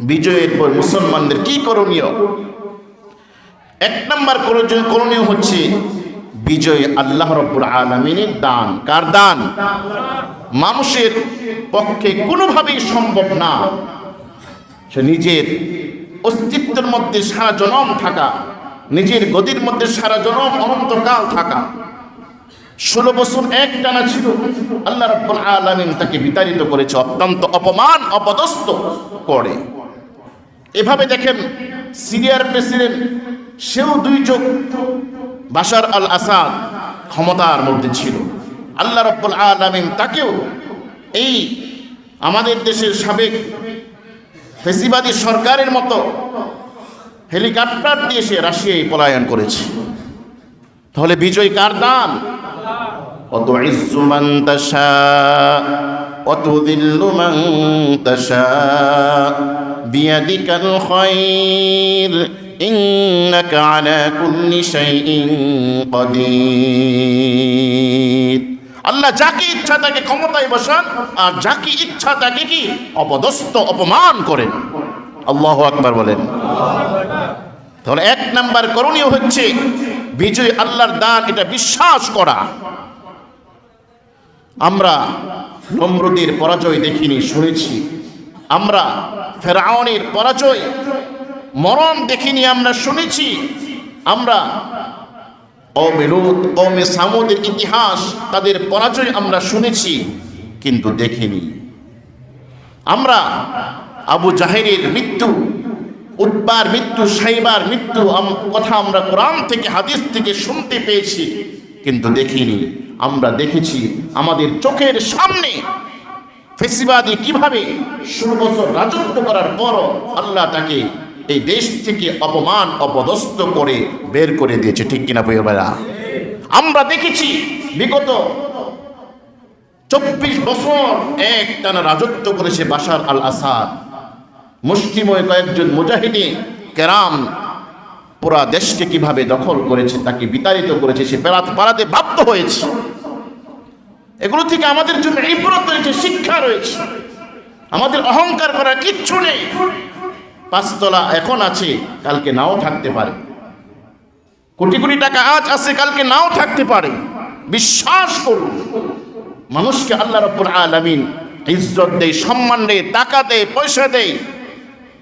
বিজয়ের পর মুসলমানদের কি করণীয়? এক নম্বর করণীয় হচ্ছে বিজয় আল্লাহ রব্বুল আলমিনের দান। কার দান? মানুষের পক্ষে কোনোভাবেই সম্ভব না। সে নিজের অস্তিত্বের মধ্যে সারা জনম থাকা, নিজের গদির মধ্যে সারা জনম অনন্তকাল থাকা। ষোলো বছর এক টানা ছিল। আল্লাহ রব্বুল আলমিন তাকে বিতাড়িত করেছে। অত্যন্ত অপমান, অপদস্থ করে। এভাবে দেখেন সিরিয়ার প্রেসিডেন্ট, সেও দুই চোখ, বাশার আল আসাদ ক্ষমতার মধ্যে ছিল। আল্লাহ রব্বুল আলমিন তাকেও এই আমাদের দেশের সাবেক ফেসিবাদী সরকারের মতো হেলিকপ্টার দিয়ে সে রাশিয়ায় পলায়ন করেছে। তাহলে বিজয় কার দান? অত ইসুমান তাসা অত দিল্লুমান তাসা بيدك الخير إنك على كل شيء قدير আল্লাহ যাকে ইচ্ছা তাকে ক্ষমতায় বসান আর যাকে ইচ্ছা তাকে কি অপদস্থ অপমান করেন আল্লাহ আকবার বলেন তাহলে এক নাম্বার করণীয় হচ্ছে বিজয় আল্লাহর দান এটা বিশ্বাস করা আমরা নম্রদের পরাজয় দেখিনি শুনেছি আমরা ফেরাউনের পরাজয়, মরণ দেখিনি আমরা শুনেছি। আমরা অমেরুদ অমে সামুদের ইতিহাস, তাদের পরাজয় আমরা শুনেছি, কিন্তু দেখিনি। আমরা আবু জাহেরের মৃত্যু উৎবার মৃত্যু, সাইবার মৃত্যু কথা আমরা কোরআন থেকে, হাদিস থেকে শুনতে পেয়েছি, কিন্তু দেখিনি। আমরা দেখেছি আমাদের চোখের সামনে ফেসিবাদী কীভাবে ষোলো বছর রাজত্ব করার পরও আল্লাহ তাকে এই দেশ থেকে অপমান, অপদস্থ করে বের করে দিয়েছে, ঠিক কিনা ভাইয়া আমরা দেখেছি বিগত চব্বিশ বছর এক টানা রাজত্ব করেছে বাশার আল আসাদ। মুষ্টিময় কয়েকজন মুজাহিদি কেরাম পুরা দেশকে কীভাবে দখল করেছে, তাকে বিতাড়িত করেছে, সে পেরাত পালাতে বাধ্য হয়েছে। এগুলো থেকে আমাদের জন্য ইব্রত রয়েছে, শিক্ষা রয়েছে। আমাদের অহংকার করার কিচ্ছু নেই। পাঁচতলা এখন আছে, কালকে নাও থাকতে পারে। কোটি কোটি টাকা আজ আছে, কালকে নাও থাকতে পারে। বিশ্বাস করুন, মানুষকে আল্লাহ রব্বুল আলামিন ইজ্জত দেয়, সম্মান দেয়, টাকা দেয়, পয়সা দেয়।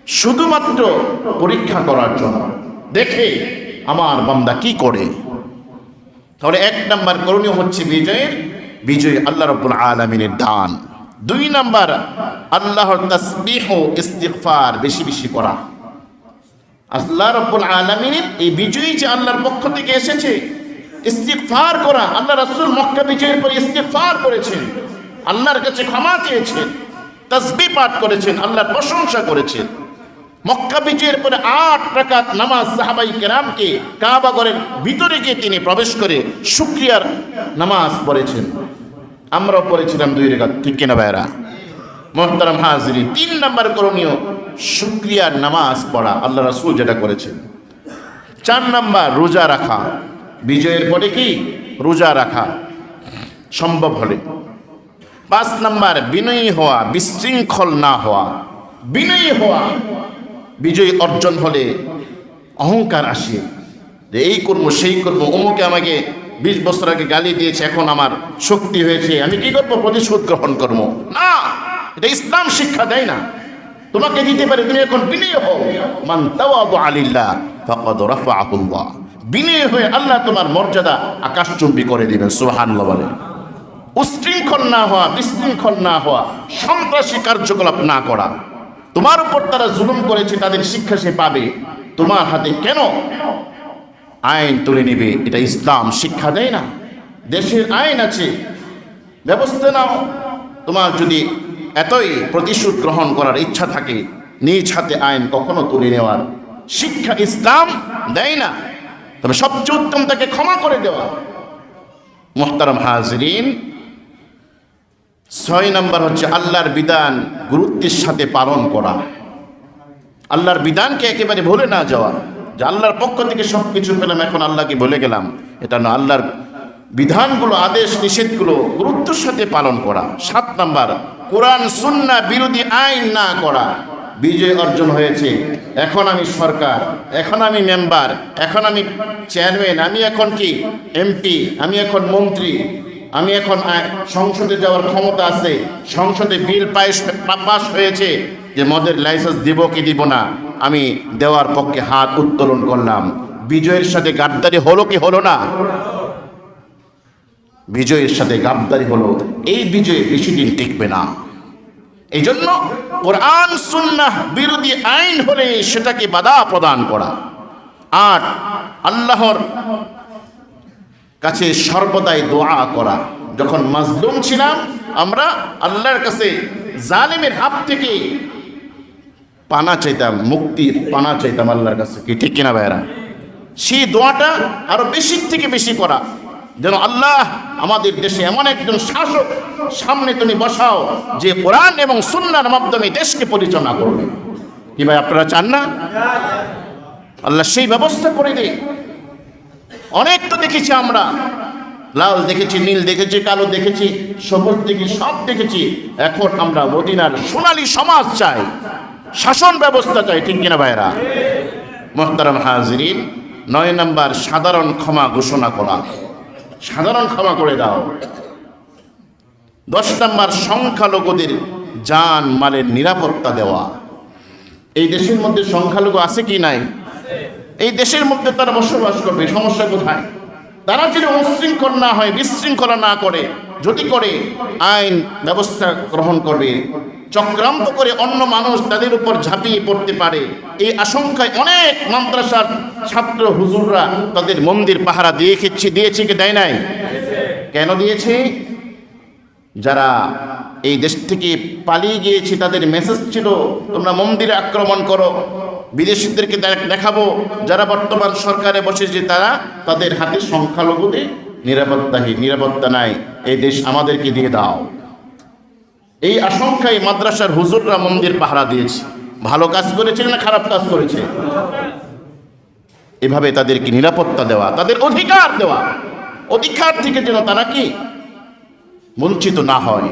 শুধুমাত্র পরীক্ষা করার জন্য। দেখে আমার বান্দা কি করে? তাহলে এক নাম্বার করণীয় হচ্ছে বিজয়ের বিজয় আল্লাহ রব্বুল আলমিনের দান। দুই নাম্বার, আল্লাহর তসবিহ ও ইস্তিগফার বেশি বেশি করা। আল্লাহ রব্বুল আলমিনের এই বিজয়ী যে আল্লাহর পক্ষ থেকে এসেছে, ইস্তিগফার করা, আল্লাহ রাসূল মক্কা বিজয়ের পর ইস্তিগফার করেছেন, আল্লাহর কাছে ক্ষমা চেয়েছেন তসবি পাঠ করেছেন, আল্লাহর প্রশংসা করেছেন। মক্কা বিজয়ের পরে আট রাকাত নামাজ সাহাবাই কেরামকে কাবাগরের ভিতরে গিয়ে তিনি প্রবেশ করে শুক্রিয়ার নামাজ পড়েছেন। আমরাও পড়েছিলাম দুই রেখাত, ঠিক কিনা ভাইরা মোহতারাম হাজরি, তিন নাম্বার করণীয় শুক্রিয়ার নামাজ পড়া, আল্লাহ রাসূল যেটা করেছেন। চার নাম্বার, রোজা রাখা। বিজয়ের পরে কি? রোজা রাখা সম্ভব হলে। পাঁচ নাম্বার, বিনয়ী হওয়া, বিশৃঙ্খল না হওয়া। বিনয়ী হওয়া, বিজয় অর্জন হলে অহংকার আসে। এই করব, সেই করব, অমুকে আমাকে বিশ বছর আগে গালি দিয়েছে, এখন আমার শক্তি হয়েছে, আমি কি করব? প্রতিশোধ গ্রহণ করব। না, এটা ইসলাম শিক্ষা দেয় না। তোমাকে দিতে পারে, তুমি এখন বিনয় হও। মান তাওয়াদু আলিল্লাহ বিনয় হয়ে আল্লাহ তোমার মর্যাদা আকাশচুম্বী করে দিবেন, সুবহানাল্লাহ বলে। উশৃঙ্খল না হওয়া, বিশৃঙ্খল না হওয়া, সন্ত্রাসী কার্যকলাপ না করা। তোমার উপর তারা জুলুম করেছে, তাদের শিক্ষা সে পাবে। তোমার হাতে কেন? আইন তুলে নেবে, এটা ইসলাম, শিক্ষা দেয় না। দেশের আইন আছে, ব্যবস্থা নাও। তোমার যদি এতই প্রতিশোধ গ্রহণ করার ইচ্ছা থাকে, নিজ হাতে আইন কখনো তুলে নেওয়ার। শিক্ষা ইসলাম দেয় না, তবে সবচেয়ে উত্তম তাকে ক্ষমা করে দেওয়া। মোহতারম হাজরিন, ছয় নম্বর হচ্ছে আল্লাহর বিধান গুরুত্বের সাথে পালন করা। আল্লাহর বিধানকে একেবারে ভুলে না যাওয়া। যে আল্লাহর পক্ষ থেকে সব কিছু পেলাম, এখন আল্লাহকে বলে গেলাম। এটা না, আল্লাহর বিধানগুলো, আদেশ, নিষেধগুলো গুরুত্বের সাথে পালন করা। সাত নাম্বার, কোরআন সুন্না বিরোধী আইন না করা। বিজয় অর্জন হয়েছে। এখন আমি সরকার, এখন আমি মেম্বার, এখন আমি চেয়ারম্যান, আমি এখন কি? এমপি, আমি এখন মন্ত্রী, আমি এখন সংসদে যাওয়ার ক্ষমতা আছে। সংসদে বিল পাস পাস হয়েছে। যে মদের লাইসেন্স দিব কি দিব না? আমি দেওয়ার পক্ষে হাত উত্তোলন করলাম। বিজয়ের সাথে গাদ্দারি হলো কি হলো না? বিজয়ের সাথে গাদ্দারি হলো, এই বিজয় বেশি দিন টিকবে না। এই জন্য কোরআন, সুন্নাহ বিরোধী আইন হলে সেটাকে বাধা প্রদান করা। আর আল্লাহর কাছে সর্বদাই দোয়া করা। যখন মাজলুম ছিলাম, আমরা আল্লাহর কাছে জালিমের হাত থেকে পানা চাইতাম, মুক্তির পানা চাইতাম আল্লাহর কাছে কি? ঠিক কিনা ভাইরা সেই দোয়াটা আরও বেশি থেকে বেশি করা। যেন আল্লাহ আমাদের দেশে এমন একজন শাসক সামনে তুমি বসাও, যে কোরআন এবং সুন্নার মাধ্যমে দেশকে পরিচালনা করবে। কি ভাই, আপনারা চান না? আল্লাহ সেই ব্যবস্থা করে দেয় অনেক তো দেখেছি আমরা। লাল দেখেছি, নীল দেখেছি, কালো দেখেছি, সবুজ দেখেছি, সব দেখেছি। এখন আমরা মদিনার সোনালী সমাজ চাই। শাসন ব্যবস্থা চাই, ঠিক কিনা ভাইরা মোহতারাম হাজরিন, নয় নম্বর সাধারণ ক্ষমা ঘোষণা করা। সাধারণ ক্ষমা করে দাও। দশ নম্বর সংখ্যালঘুদের যান মালের নিরাপত্তা দেওয়া। এই দেশের মধ্যে সংখ্যালঘু আছে কি নাই? এই দেশের মধ্যে তারা বসবাস করবে, সমস্যা কোথায়? তারা যদি উশৃঙ্খল না হয়, বিশৃঙ্খলা না করে, যদি করে, আইন ব্যবস্থা গ্রহণ করবে। চক্রান্ত করে অন্য মানুষ তাদের উপর ঝাঁপিয়ে পড়তে পারে। এই আশঙ্কায় অনেক মাদ্রাসার ছাত্র হুজুররা তাদের মন্দির পাহারা দিয়ে খেচ্ছে, দিয়েছে কি দেয় নাই? কেন দিয়েছে? যারা এই দেশ থেকে পালিয়ে গিয়েছে, তাদের মেসেজ ছিল, তোমরা মন্দিরে আক্রমণ করো, বিদেশিদেরকে দেখাবো। যারা বর্তমান সরকারে বসেছে তারা, তাদের হাতে সংখ্যালঘুদের নিরাপত্তাহীন নিরাপত্তা নাই। এই দেশ আমাদেরকে দিয়ে দাও। এই আশঙ্কায় মাদ্রাসার হুজুররা মন্দির পাহারা দিয়েছে। ভালো কাজ করেছে না খারাপ কাজ করেছে? এভাবে তাদেরকে নিরাপত্তা দেওয়া, তাদের অধিকার দেওয়া, অধিকার থেকে যেন তারা কি? বঞ্চিত না হয়।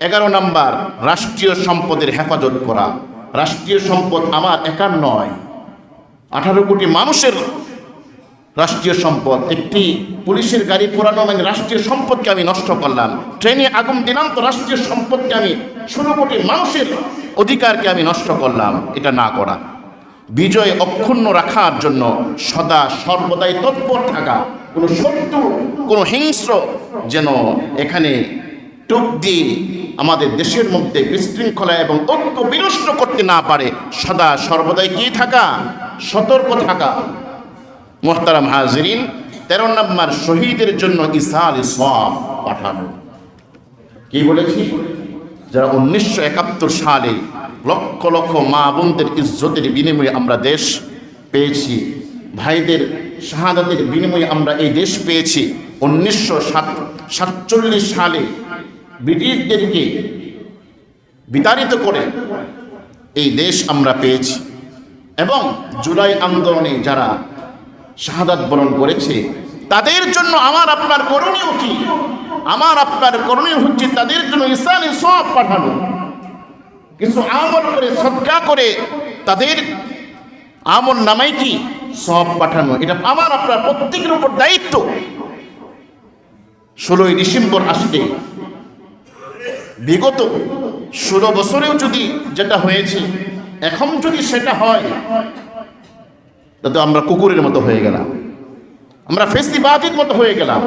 এগারো নাম্বার, রাষ্ট্রীয় সম্পদের হেফাজত করা। রাষ্ট্রীয় সম্পদ আমার একার নয়। আঠারো কোটি মানুষের রাষ্ট্রীয় সম্পদ। একটি পুলিশের গাড়ি পোড়ানো মানে রাষ্ট্রীয় সম্পদকে আমি নষ্ট করলাম। ট্রেনে আগুন দিলাম তো রাষ্ট্রীয় সম্পদকে আমি ষোলো কোটি মানুষের অধিকারকে আমি নষ্ট করলাম। এটা না করা। বিজয় অক্ষুণ্ণ রাখার জন্য সদা সর্বদাই তৎপর থাকা। কোনো শত্রু, কোনো হিংস্র যেন এখানে টুক দিয়ে আমাদের দেশের মধ্যে বিশৃঙ্খলা এবং ঐক্য বিনষ্ট করতে না পারে, সদা সর্বদাই কি থাকা? সতর্ক থাকা। মোহতারাম হাজরিন, তেরো নম্বর শহীদের জন্য ইসাল সব পাঠানো। কি বলেছি? যারা উনিশশো একাত্তর সালে লক্ষ লক্ষ মা বোনদের ইজ্জতের বিনিময়ে আমরা দেশ পেয়েছি, ভাইদের শাহাদাতের বিনিময়ে আমরা এই দেশ পেয়েছি, উনিশশো সাতচল্লিশ সালে ব্রিটিশদেরকে বিতাড়িত করে এই দেশ আমরা পেয়েছি। এবং জুলাই আন্দোলনে যারা শাহাদাত বরণ করেছে। তাদের জন্য আমার আপনার করণীয় কি? আমার আপনার করণীয় হচ্ছে তাদের জন্য ইসলামী সব পাঠানো। কিছু আমল করে, সৎকা করে তাদের আমল নামাই কি? সব পাঠানো। এটা আমার, আপনার প্রত্যেকের উপর দায়িত্ব। ষোলোই ডিসেম্বর আসতে বিগত ষোলো বছরেও যদি যেটা হয়েছে, এখন যদি সেটা হয় তাতে আমরা কুকুরের মতো হয়ে গেলাম। আমরা ফেসিবাদের মতো হয়ে গেলাম।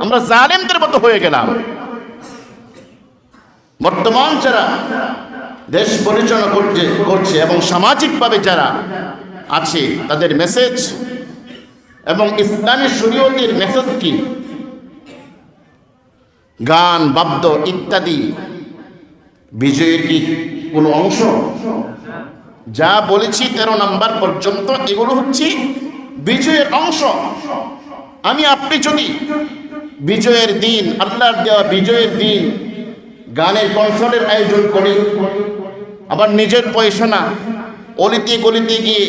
আমরা জালেমদের মতো হয়ে গেলাম। বর্তমান যারা দেশ পরিচালনা করছে করছে এবং সামাজিকভাবে যারা আছে, তাদের মেসেজ এবং ইসলামী শরীয়তের মেসেজ কি? গান, বাদ্য ইত্যাদি বিজয়ের কি কোনো অংশ? যা বলেছি তেরো নাম্বার পর্যন্ত, এগুলো হচ্ছে বিজয়ের অংশ। আমি, আপনি যদি বিজয়ের দিন, আল্লাহর দেওয়া বিজয়ের দিন গানের কনসার্টের আয়োজন করি, আবার নিজের পয়সা না, অলিতে গলিতে গিয়ে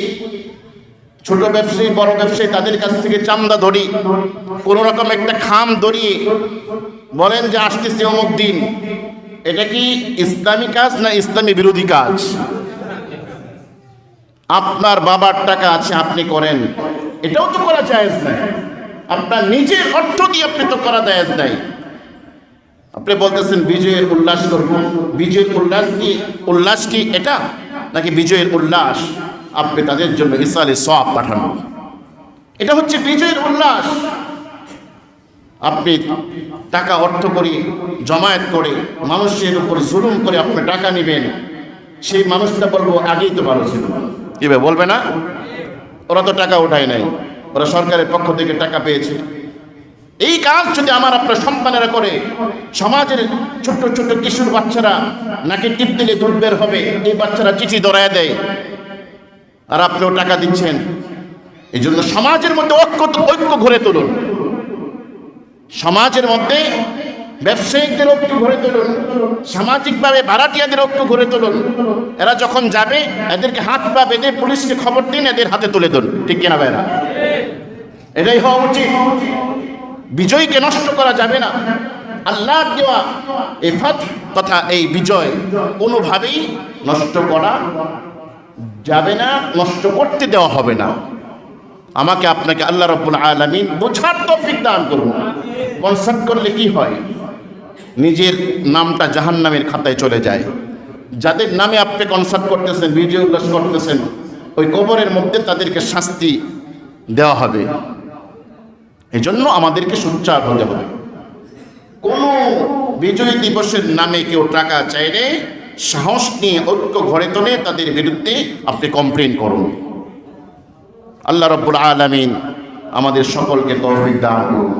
ছোট ব্যবসায়ী, বড় ব্যবসায়ী তাদের কাছ থেকে চান্দা ধরি, কোনো রকম একটা খাম ধরিয়ে বলেন যে, আসতেছে অমুক দিন। এটা কি ইসলামী কাজ না ইসলামী বিরোধী কাজ? আপনার বাবার টাকা আছে, আপনি করেন। এটাও তো করা জায়েজ নাই। আপনার নিজের অর্থ দিয়ে আপনি তো করা জায়েজ নাই। আপনি বলতেছেন, বিজয়ের উল্লাস করব। বিজয়ের উল্লাস কি উল্লাস কি এটা? নাকি বিজয়ের উল্লাস? আপনি তাদের জন্য ইসালে সব পাঠানো। এটা হচ্ছে বিজয়ের উল্লাস। আপনি টাকা অর্থ করে, জমায়েত করে, মানুষের উপর জুলুম করে আপনি টাকা নেবেন। সেই মানুষটা বলব, আগেই তো ভালো ছিল। কীভাবে বলবে না? ওরা তো টাকা উঠায় নাই। ওরা সরকারের পক্ষ থেকে টাকা পেয়েছে। এই কাজ যদি আমার আপনার সন্তানেরা করে, সমাজের ছোট্ট ছোট্ট কিশোর বাচ্চারা নাকি টিপ দিলে দুধ বের হবে, এই বাচ্চারা চিঠি দরায় দেয়। আর আপনিও টাকা দিচ্ছেন। এই জন্য সমাজের মধ্যে ঐক্য ঐক্য ঘুরে তুলুন। সমাজের মধ্যে ব্যবসায়িকদের ঐক্য ঘুরে তুলুন, সামাজিকভাবে ভাড়াটিয়াদের ঐক্য ঘুরে তুলুন। এরা যখন যাবে, এদেরকে হাত পা বেঁধে পুলিশকে খবর দিন, এদের হাতে তুলে দিন। ঠিক কিনা ভাইরা? এটাই হওয়া উচিত। বিজয়কে নষ্ট করা যাবে না। আল্লাহ দেওয়া এই ফাত তথা এই বিজয় কোনোভাবেই নষ্ট করা যাবে না, নষ্ট করতে দেওয়া হবে না। আমাকে আপনাকে আল্লাহ রব্বুল আলমিন বোঝার তৌফিক দান করুন। কনসার্ট করলে কি হয়? নিজের নামটা জাহান নামের খাতায় চলে যায়। যাদের নামে আপনি কনসার্ট করতেছেন বিজয় উল্লাস করতেছেন, ওই কবরের মধ্যে তাদেরকে শাস্তি দেওয়া হবে। এই জন্য আমাদেরকে সোচ্চার হতে হবে। কোনো বিজয় দিবসের নামে কেউ টাকা চাইলে সাহস নিয়ে ঐক্য ঘরে তোলে তাদের বিরুদ্ধে আপনি কমপ্লেন করুন। আল্লাহ রব্বুল আলমিন আমাদের সকলকে তৌফিক দান করুন।